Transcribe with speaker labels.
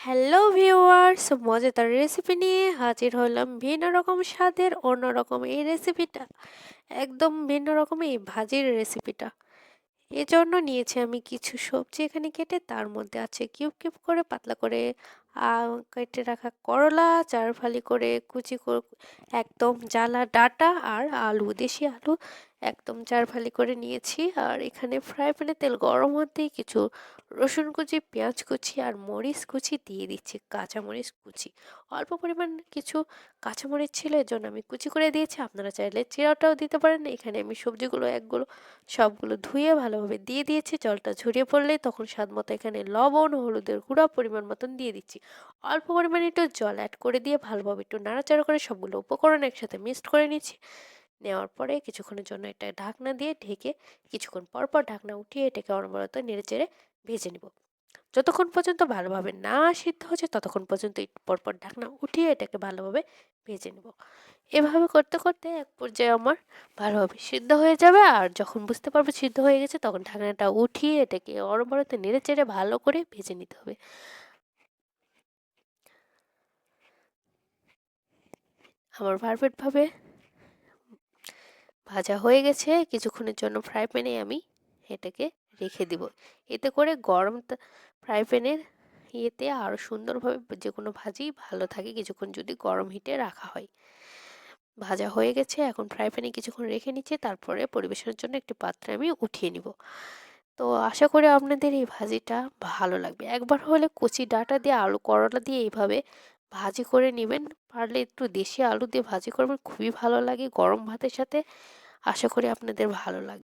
Speaker 1: Hello viewers মজাদার recipe নিয়ে হাজির হলাম ভিন্ন রকম স্বাদের অন্যরকম এই রেসিপিটা একদম ভিন্ন রকম এই ভাজির রেসিপিটা এজন্য নিয়েছি আমি কিছু সবজি এখানে কেটে, তার মধ্যে আছে কিউব কিউব করে পাতলা করে কেটে রাখা করলা চার ফালি করে কুচি একদম জ্বালা ডাটা আর আলু, দেশি আলু একদম চার ফালি করে নিয়েছি। আর এখানে ফ্রাই প্যানে তেল গরম হতেই কিছু রসুন কুচি, পেঁয়াজ কুচি আর মরিচ কুচি দিয়ে দিচ্ছি কাঁচামরিচ কুচি। অল্প পরিমাণ কিছু কাঁচামরিচ ছিল এর জন্য আমি কুচি করে দিয়েছি। আপনারা চাইলে চিরাটাও দিতে পারেন। এখানে আমি সবজিগুলো, একগুলো, সবগুলো ধুয়ে ভালোভাবে দিয়ে দিয়েছি। জলটা ঝরিয়ে পড়লে তখন স্বাদ মতো এখানে লবণ, হলুদের গুঁড়া পরিমাণ মতন দিয়ে দিচ্ছি। অল্প পরিমাণে একটু জল অ্যাড করে দিয়ে ভালোভাবে একটু নাড়াচাড়া করে সবগুলো উপকরণ একসাথে মিক্সড করে নিচ্ছি। নেওয়ার পরে কিছুক্ষণের জন্য এটা ঢাকনা দিয়ে ঢেকে কিছুক্ষণ পর পর ঢাকনা উঠিয়ে এটাকে অনবরত নেড়ে চেড়ে ভেজে নিব। যতক্ষণ পর্যন্ত ভালোভাবে না সিদ্ধ হচ্ছে ততক্ষণ পর্যন্ত পরপর ঢাকনা উঠিয়ে এটাকে ভালোভাবে ভেজে নেব। এভাবে করতে করতে এক পর্যায়ে আমার ভালোভাবে সিদ্ধ হয়ে যাবে আর যখন বুঝতে পারব সিদ্ধ হয়ে গেছে তখন ঢাকনাটা উঠিয়ে এটাকে অনবরত নেড়ে চেড়ে ভালো করে ভেজে নিতে হবে। আমার পারফেক্টভাবে ভাজা হয়ে গেছে। কিছুক্ষণের জন্য ফ্রাই প্যানে আমি এটাকে রেখে দিব। এতে করে গরম ফ্রাই প্যানের ইয়েতে আরও সুন্দরভাবে যে কোনো ভাজি ভালো থাকে। কিছুক্ষণ যদি গরম হিটে রাখা হয়। ভাজা হয়ে গেছে। এখন ফ্রাই প্যানে কিছুক্ষণ রেখে নিচ্ছে। তারপরে পরিবেশনের জন্য একটি পাত্রে আমি উঠিয়ে নিব। তো আশা করি আপনাদের এই ভাজিটা ভালো লাগবে। একবার হলে কচি ডাটা দিয়ে, আলু করলা দিয়ে এইভাবে ভাজি করে নেবেন। পারলে একটু দেশি আলু দিয়ে ভাজি করবেন, খুবই ভালো লাগে। গরম ভাতের সাথে আশা করি আপনাদের ভালো লাগবে।